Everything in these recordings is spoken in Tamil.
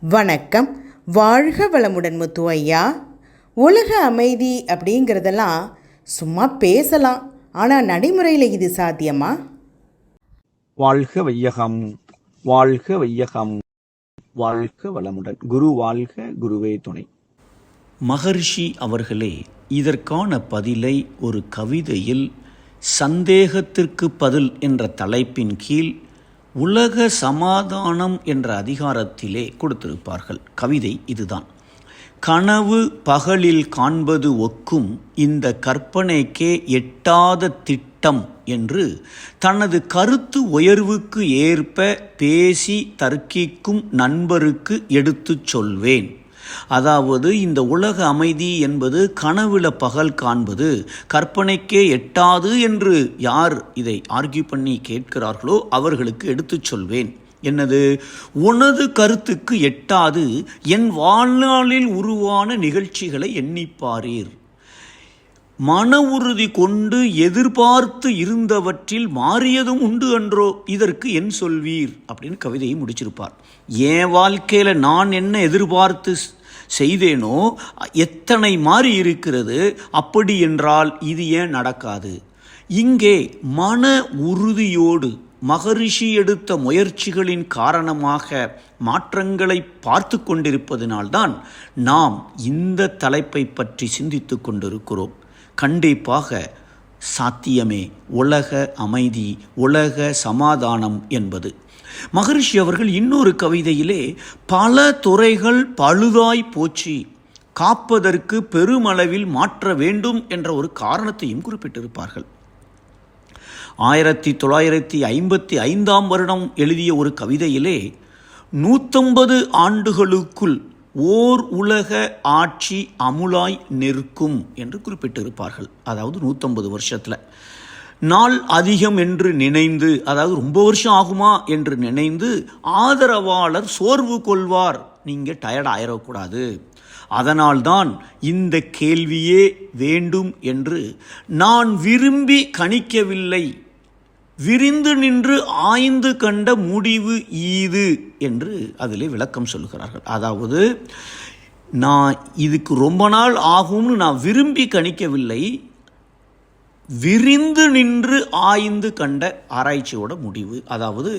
வணக்கம். வாழ்க வளமுடன் முத்து ஐயா. உலக அமைதி அப்படிங்கிறதெல்லாம் சும்மா பேசலாம். ஆனால் நடைமுறையில் இது சாத்தியமா? வாழ்க வையகம் வாழ்க வையகம் வாழ்க வளமுடன். குரு வாழ்க குருவே துணை. மகர்ஷி அவர்களே இதற்கான பதிலை ஒரு கவிதையில் சந்தேகத்திற்கு பதில் என்ற தலைப்பின் கீழ் உலக சமாதானம் என்ற அதிகாரத்திலே கொடுத்திருப்பார்கள். கவிதை இதுதான். கனவு பகலில் காண்பது ஒக்கும் இந்த கற்பனைக்கே எட்டாத திட்டம் என்று தனது கருத்து உயர்வுக்கு ஏற்ப பேசி தர்க்கிக்கும் நண்பருக்கு எடுத்துச் சொல்வேன். அதாவது இந்த உலக அமைதி என்பது கனவுல பகல் காண்பது கற்பனைக்கே எட்டாது என்று யார் இதை ஆர்கியூ பண்ணி கேட்கிறார்களோ அவர்களுக்கு எடுத்துச் சொல்வேன். என்னது? உனது கருத்துக்கு எட்டாது என் வாழ்நாளில் உருவான நிகழ்ச்சிகளை எண்ணிப்பாரீர். மன உறுதி கொண்டு எதிர்பார்த்து இருந்தவற்றில் மாறியதும் உண்டு அன்றோ இதற்கு என் சொல்வீர் அப்படின்னு கவிதையை முடிச்சிருப்பார். என் வாழ்க்கையில் நான் என்ன எதிர்பார்த்து செய்தேனோ? எத்தனை மாறி இருக்கிறது? அப்படி என்றால் இது ஏன் நடக்காது? இங்கே மன உறுதியோடு மகரிஷி எடுத்த முயற்சிகளின் காரணமாக மாற்றங்களை பார்த்து கொண்டிருப்பதனால்தான் நாம் இந்த தலைப்பை பற்றி சிந்தித்து கொண்டிருக்கிறோம். கண்டிப்பாக சாத்தியமே உலக அமைதி உலக சமாதானம் என்பது. மகரிஷி அவர்கள் இன்னொரு கவிதையிலே பல துறைகள் பழுதாய் போச்சு. காப்பதற்கு பெருமளவில் மாற்ற வேண்டும் என்ற ஒரு காரணத்தையும் குறிப்பிட்டிருப்பார்கள். ஆயிரத்தி தொள்ளாயிரத்தி ஐம்பத்தி ஐந்தாம் வருடம் எழுதிய ஒரு கவிதையிலே நூற்றம்பது ஆண்டுகளுக்குள் ஓர் உலக ஆட்சி அமுலாய் நிற்கும் என்று குறிப்பிட்டிருப்பார்கள். அதாவது நூற்றம்பது வருஷத்தில். நாள் அதிகம் என்று நினைந்து அதாவது ரொம்ப வருஷம் ஆகுமா என்று நினைந்து ஆதரவாளர் சோர்வு கொள்வார். நீங்கள் டயர்ட் ஆயிடக்கூடாது அதனால்தான் இந்த கேள்வியே வேண்டும் என்று நான் விரும்பி கணிக்கவில்லை. விரிந்து நின்று ஆய்ந்து கண்ட முடிவு ஈது என்று அதில் விளக்கம் சொல்கிறார்கள் அதாவது நான் இதுக்கு ரொம்ப நாள் ஆகும்னு நான் விரும்பி கணிக்கவில்லை. விரிந்து நின்று ஆய்ந்து கண்ட ஆராய்ச்சியோட முடிவு. அதாவது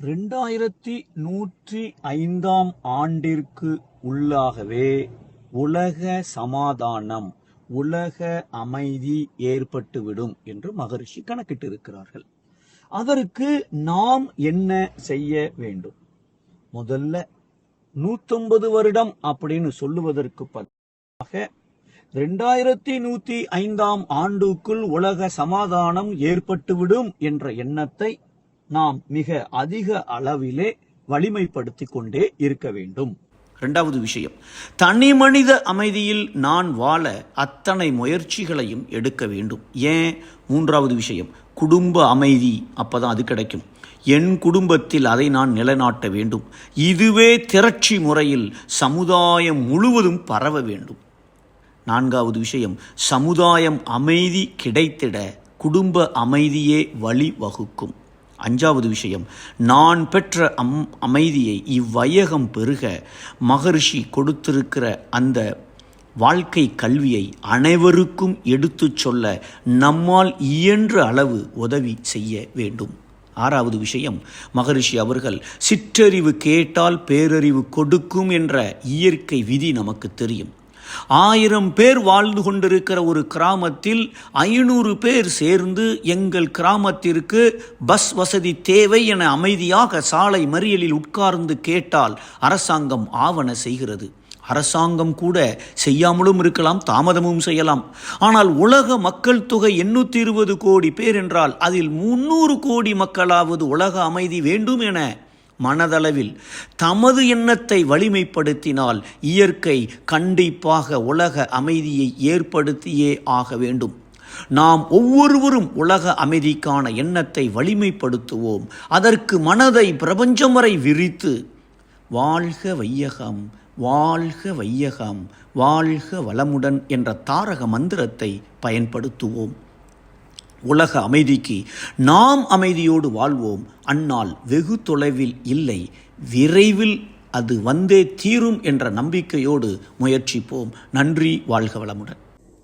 ரெண்டாயிரத்தி நூற்றி ஐந்தாம் ஆண்டிற்கு உள்ளாகவே உலக சமாதானம் உலக அமைதி ஏற்பட்டுவிடும் என்று மகரிஷி கணக்கிட்டு இருக்கிறார்கள் அதற்கு நாம் என்ன செய்ய வேண்டும்? முதல்ல நூத்தொன்பது வருடம் அப்படின்னு சொல்லுவதற்கு பதிலாக ரெண்டாயிரத்தி நூத்தி ஐந்தாம் ஆண்டுக்குள் உலக சமாதானம் ஏற்பட்டுவிடும் என்ற எண்ணத்தை நாம் மிக அதிக அளவிலே வலிமைப்படுத்திக் கொண்டே இருக்க வேண்டும். இரண்டாவது விஷயம் தனி மனித அமைதியில் நான் வாழ அத்தனை முயற்சிகளையும் எடுக்க வேண்டும். ஏன்? மூன்றாவது விஷயம் குடும்ப அமைதி அப்பதான் அது கிடைக்கும். என் குடும்பத்தில் அதை நான் நிலைநாட்ட வேண்டும். இதுவே திரட்சி முறையில் சமுதாயம் முழுவதும் பரவ வேண்டும். நான்காவது விஷயம் சமுதாயம் அமைதி கிடைத்திட குடும்ப அமைதியே வழி வகுக்கும் அஞ்சாவது விஷயம் நான் பெற்ற அம் அமைதியை இவ்வையகம் பெருக மகரிஷி கொடுத்திருக்கிற அந்த வாழ்க்கை கல்வியை அனைவருக்கும் எடுத்துச் சொல்ல நம்மால் இயன்ற அளவு உதவி செய்ய வேண்டும். ஆறாவது விஷயம் மகரிஷி அவர்கள் சிற்றறிவு கேட்டால் பேரறிவு கொடுக்கும் என்ற இயற்கை விதி நமக்கு தெரியும். ஆயிரம் பேர் வாழ்ந்து கொண்டிருக்கிற ஒரு கிராமத்தில் ஐநூறு பேர் சேர்ந்து எங்கள் கிராமத்திற்கு பஸ் வசதி தேவை என அமைதியாக சாலை மறியலில் உட்கார்ந்து கேட்டால் அரசாங்கம் ஆவண செய்கிறது. அரசாங்கம் கூட செய்யாமலும் இருக்கலாம் தாமதமும் செய்யலாம். ஆனால் உலக மக்கள் தொகை எண்ணூற்றி இருபது கோடி பேர் என்றால் அதில் முன்னூறு கோடி மக்களாவது உலக அமைதி வேண்டும் என மனதளவில் தமது எண்ணத்தை வலிமைப்படுத்தினால் இயற்கை கண்டிப்பாக உலக அமைதியை ஏற்படுத்தியே ஆக வேண்டும். நாம் ஒவ்வொருவரும் உலக அமைதிக்கான எண்ணத்தை வலிமைப்படுத்துவோம். அதற்கு மனதை பிரபஞ்சம் வரை விரித்து வாழ்க வையகம் வாழ்க வையகம் வாழ்க வளமுடன் என்ற தாரக மந்திரத்தை பயன்படுத்துவோம். உலக அமைதிக்கு நாம் அமைதியோடு வாழ்வோம். அந்நாள் வெகு தொலைவில் இல்லை. விரைவில் அது வந்தே தீரும் என்ற நம்பிக்கையோடு முயற்சிப்போம். நன்றி வாழ்க வளமுடன்.